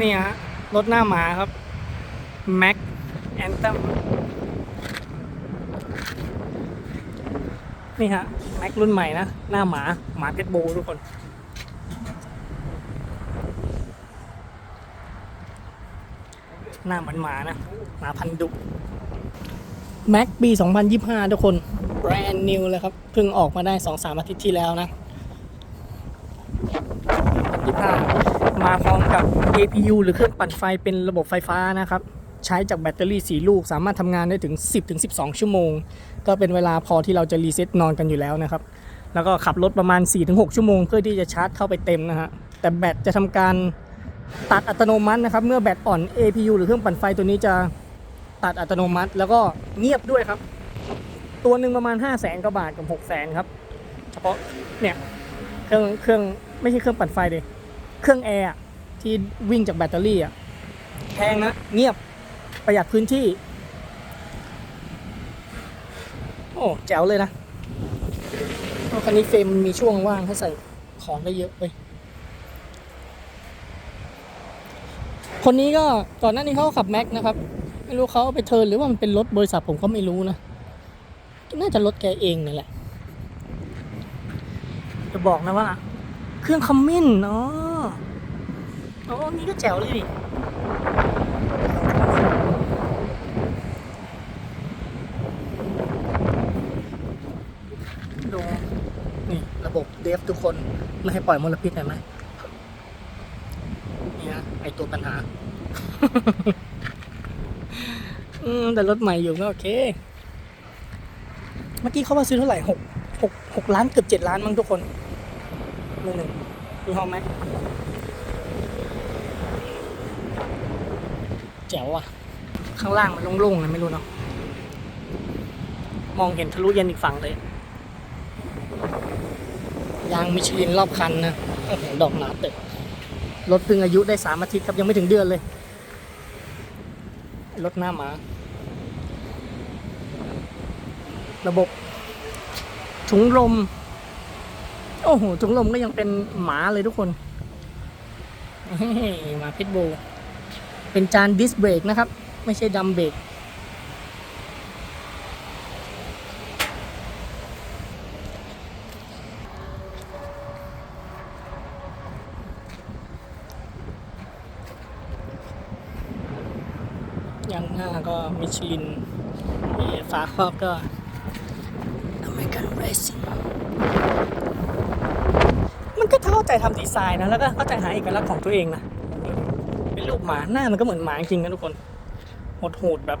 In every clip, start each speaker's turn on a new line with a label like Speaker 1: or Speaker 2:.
Speaker 1: นี่ฮะรถหน้าหมาครับ Mac Anthem นี่ฮะ Mac รุ่นใหม่นะ หน้าหมา หมาเพชรบูทุกคน หน้าเหมือนหมานะ หมาพันธุ์ดุ Mac ปี 2025 ทุกคน แบรนด์นิวเลยครับ เพิ่งออกมาได้ 2-3 อาทิตย์ที่แล้วนะ25 มาพร้อมกับ APU หรือเครื่องปั่นไฟเป็นระบบไฟฟ้านะครับ ใช้จากแบตเตอรี่ 4 ลูก สามารถทำงานได้ถึง 10-12 ชั่วโมง ก็เป็นเวลาพอที่เราจะรีเซ็ตนอนกันอยู่แล้วนะครับ แล้วก็ขับรถประมาณ 4-6 ชั่วโมง เพื่อที่จะชาร์จเข้าไปเต็มนะฮะแต่แบตจะทำการตัดอัตโนมัตินะครับเมื่อแบตอ่อน APU หรือเครื่องปั่นไฟตัวนี้จะตัดอัตโนมัติ แล้วก็เงียบด้วยครับ ตัวหนึ่งประมาณ 5 0 0แสนกว่าบาทกับ 6 0แสนครับ เฉพาะเนี่ยเครื่องเครื่องไม่ใช่เครื่องปั่นไฟเลย เครื่องแอร์อะที่วิ่งจากแบตเตอรี่อะแพงนะ เงียบประหยัดพื้นที่ โอ้แจ๋วเลยนะรถคันนี้เฟรมมีช่วงว่างให้ใส่ของได้เยอะเลยคนนี้ก็ก่อนหน้านี้เขาขับแม็กนะครับ ไม่รู้เขาเอาไปเทิร์นหรือว่ามันเป็นรถบริษัทผมก็ไม่รู้นะ น่าจะรถแกเองนี่แหละ จะบอกนะว่า เครื่องคอมมินเนาะ โอ๋อนี่ก็แจ๋วเลยดิดูนี่ระบบเดฟทุกคนไม่ให้ปล่อยมลพิษเห็นไหมนี่นะไอตัวปัญหา อืม แต่รถใหม่อยู่ก็โอเค เมื่อกี้เขาว่าซื้อเท่าไหร่หกหกหกล้านเกือบเจ็ดล้านมั้งทุกคนมือหนึ่ง ดูห้องไหมแจ๋วอะ ข้างล่างมันโล่งๆเลยไม่รู้เนาะมองเห็นทะลุเยันอีกฝั่งเลยยางมิชลินรอบคันนะอดอกหนาเตะรถเพิ่งอายุได้สามอาทิตย์ครับยังไม่ถึงเดือนเลย รถหน้าหมา ระบบถุงลม โอ้โหถุงลมก็ยังเป็นหมาเลยทุกคนหมาพิทบูเป็นจานดิสเบรกนะครับ ไม่ใช่ดัมเบรกยางหน้าก็มิชลินฝาครอบก็ American Racing มันก็เข้า ใจทำดีไซน์นะแล้วก็เข้าใจหาเอกลักษณ์ของตัวเองนะเป็นรูปหมาหน้ามันก็เหมือนหมาจริงนะทุกคนโหดๆแบบ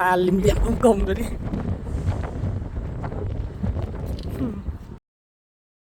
Speaker 1: ตาลิมเหลี่ยมกลมๆดูดิ